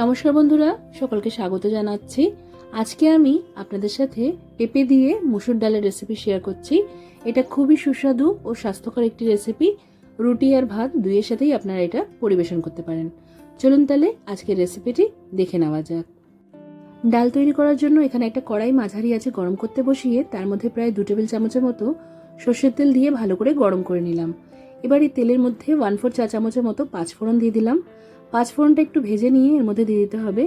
নমস্কার বন্ধুরা, সকলকে স্বাগত জানাচ্ছি। আজকে আমি আপনাদের সাথে পেঁপে দিয়ে মুসুর ডালের রেসিপি শেয়ার করছি। এটা খুবই সুস্বাদু ও স্বাস্থ্যকর একটি রেসিপি রুটি আর ভাত দুইয়ের সাথেই আপনারা এটা পরিবেশন করতে পারেন। চলুন তাহলে আজকের রেসিপিটি দেখে নেওয়া যাক। ডাল তৈরি করার জন্য এখানে একটা কড়াই মাঝারি আছে গরম করতে বসিয়ে তার মধ্যে প্রায় দু টেবিল চামচের মতো সর্ষের তেল দিয়ে ভালো করে গরম করে নিলাম। এবার এই তেলের মধ্যে ওয়ান ফোর চা চামচের মতো পাঁচ ফোড়ন দিয়ে দিলাম। পাঁচ ফোড়নটা একটু ভেজে নিয়ে এর মধ্যে দিয়ে দিতে হবে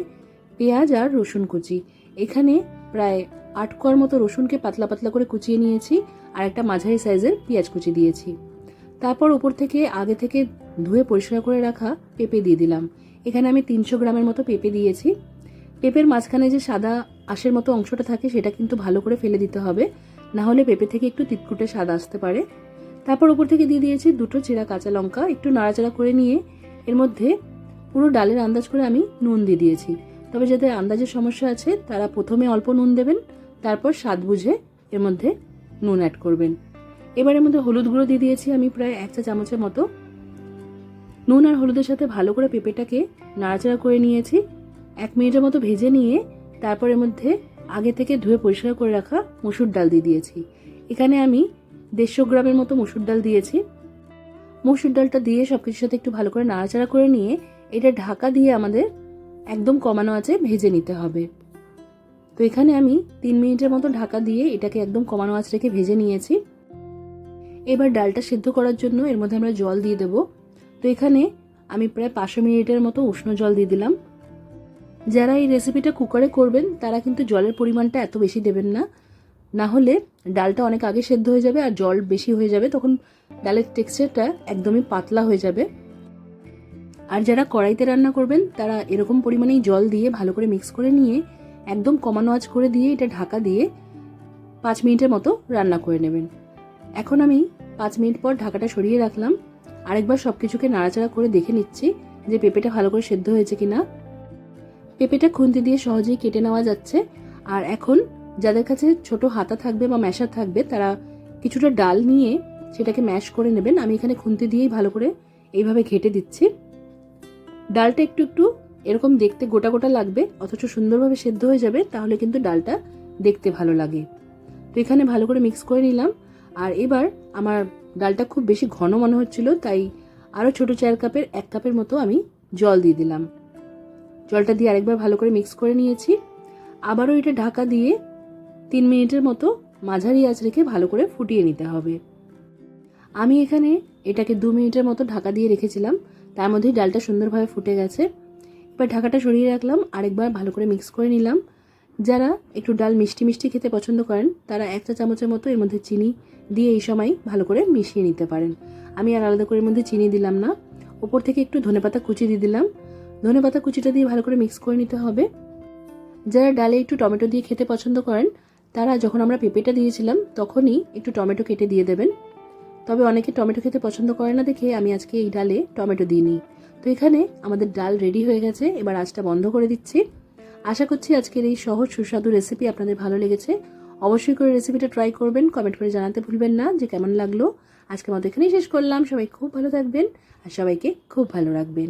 পেঁয়াজ আর রসুন কুচি। এখানে প্রায় আট কোয়ার মতো রসুনকে পাতলা পাতলা করে কুচিয়ে নিয়েছি আর একটা মাঝারি সাইজের পেঁয়াজ কুচি দিয়েছি। তারপর উপর থেকে আগে থেকে ধুয়ে পরিষ্কার করে রাখা পেঁপে দিয়ে দিলাম। এখানে আমি তিনশো গ্রামের মতো পেঁপে দিয়েছি। পেঁপের মাঝখানে যে সাদা আঁশের মতো অংশটা থাকে সেটা কিন্তু ভালো করে ফেলে দিতে হবে। না হলে পেঁপে থেকে একটু তিতকুটে স্বাদ আসতে পারে। তারপর উপর থেকে দিয়ে দিয়েছি দুটো চেরা কাঁচা লঙ্কা। একটু নাড়াচাড়া করে নিয়ে এর মধ্যে পুরো ডালের আন্দাজ করে আমি নুন দিয়ে দিয়েছি। তবে যাদের আন্দাজের সমস্যা আছে, তারা প্রথমে অল্প নুন দেবেন, তারপর স্বাদ বুঝে এর মধ্যে নুন অ্যাড করবেন। এবার এর মধ্যে হলুদ গুঁড়ো দিয়ে দিয়েছি আমি প্রায় এক চা চামচের মতো। নুন আর হলুদের সাথে ভালো করে পেঁপেটাকে নাড়াচাড়া করে নিয়েছি। এক মিনিটের মতো ভেজে নিয়ে তারপর এর মধ্যে আগে থেকে ধুয়ে পরিষ্কার করে রাখা মসুর ডাল দিয়ে দিয়েছি। এখানে আমি দেড়শো গ্রামের মতো মসুর ডাল দিয়েছি। মসুর ডালটা দিয়ে সব কিছুর সাথে একটু ভালো করে নাড়াচাড়া করে নিয়ে এটা ঢাকা দিয়ে আমাদের একদম কমানো আছে, ভেজে নিতে হবে। তো এখানে আমি তিন মিনিটের মতো ঢাকা দিয়ে এটাকে একদম কমানো আঁচ রেখে ভেজে নিয়েছি। এবার ডালটা সেদ্ধ করার জন্য এর মধ্যে আমরা জল দিয়ে দেব। তো এখানে আমি প্রায় পাঁচশো মিনিটের মতো উষ্ণ জল দিয়ে দিলাম। যারা এই রেসিপিটা কুকারে করবেন, তারা কিন্তু জলের পরিমাণটা এত বেশি দেবেন না। না হলে ডালটা অনেক আগে সেদ্ধ হয়ে যাবে আর জল বেশি হয়ে যাবে, তখন ডালের টেক্সচারটা একদমই পাতলা হয়ে যাবে। আর যারা কড়াইতে রান্না করবেন, তারা এরকম পরিমাণেই জল দিয়ে ভালো করে মিক্স করে নিয়ে একদম কমানো আঁচ করে দিয়ে এটা ঢাকা দিয়ে পাঁচ মিনিটের মতো রান্না করে নেবেন। এখন আমি পাঁচ মিনিট পর ঢাকাটা সরিয়ে রাখলাম। আরেকবার সব কিছুকে নাড়াচাড়া করে দেখে নিচ্ছি যে পেঁপেটা ভালো করে সেদ্ধ হয়েছে কিনা। পেঁপেটা খুন্তি দিয়ে সহজেই কেটে নেওয়া যাচ্ছে। আর এখন যাদের কাছে ছোট হাতা থাকবে বা ম্যাশার থাকবে, তারা কিছুটা ডাল নিয়ে সেটাকে ম্যাশ করে নেবেন। আমি এখানে খুন্তি দিয়েই ভালো করে এইভাবে ঘেটে দিচ্ছি। ডালটা একটু একটু এরকম দেখতে গোটা গোটা লাগবে, অথচ সুন্দরভাবে সেদ্ধ হয়ে যাবে, তাহলে কিন্তু ডালটা দেখতে ভালো লাগে। তো এখানে ভালো করে মিক্স করে নিলাম। আর এবার আমার ডালটা খুব বেশি ঘন মনে হচ্ছিল, তাই আরও ছোট চার কাপের, এক কাপের মতো আমি জল দিয়ে দিলাম। জলটা দিয়ে আরেকবার ভালো করে মিক্স করে নিয়েছি। আবারও এটা ঢাকা দিয়ে তিন মিনিটের মতো মাঝারি আঁচ রেখে ভালো করে ফুটিয়ে নিতে হবে। আমি এখানে এটাকে দু মিনিটের মতো ঢাকা দিয়ে রেখেছিলাম। তার মধ্যে ডালটা সুন্দরভাবে ফুটে গেছে। এবার ঢাকাটা সরিয়ে রাখলাম, আরেকবার ভালো করে মিক্স করে নিলাম। যারা একটু ডাল মিষ্টি মিষ্টি খেতে পছন্দ করেন, তারা এক চা চামচের মতো এর মধ্যে চিনি দিয়ে এই সময় ভালো করে মিশিয়ে নিতে পারেন। আমি আর আলাদা করে এর মধ্যে চিনি দিলাম না। ওপর থেকে একটু ধনেপাতা কুচি দিয়ে দিলাম। ধনেপাতা কুচিটা দিয়ে ভালো করে মিক্স করে নিতে হবে। যারা ডালে একটু টমেটো দিয়ে খেতে পছন্দ করেন, তারা যখন আমরা পেঁপেটা দিয়েছিলাম, তখনই একটু টমেটো কেটে দিয়ে দেবেন। তবে অনেকে টমেটো খেতে পছন্দ করে না দেখে আমি আজকে এই ডালে টমেটো দিইনি। তো এখানে আমাদের ডাল রেডি হয়ে গেছে, এবার আজটা বন্ধ করে দিচ্ছি। আশা করছি আজকের এই সহজ সুস্বাদু রেসিপি আপনাদের ভালো লেগেছে। অবশ্যই করে রেসিপিটা ট্রাই করবেন কমেন্ট করে জানাতে ভুলবেন না, যে কেমন লাগল। আজকে আমাদের এখানেই শেষ করলাম, সবাই খুব ভালো থাকবেন, আর সবাইকে খুব ভালো রাখবেন।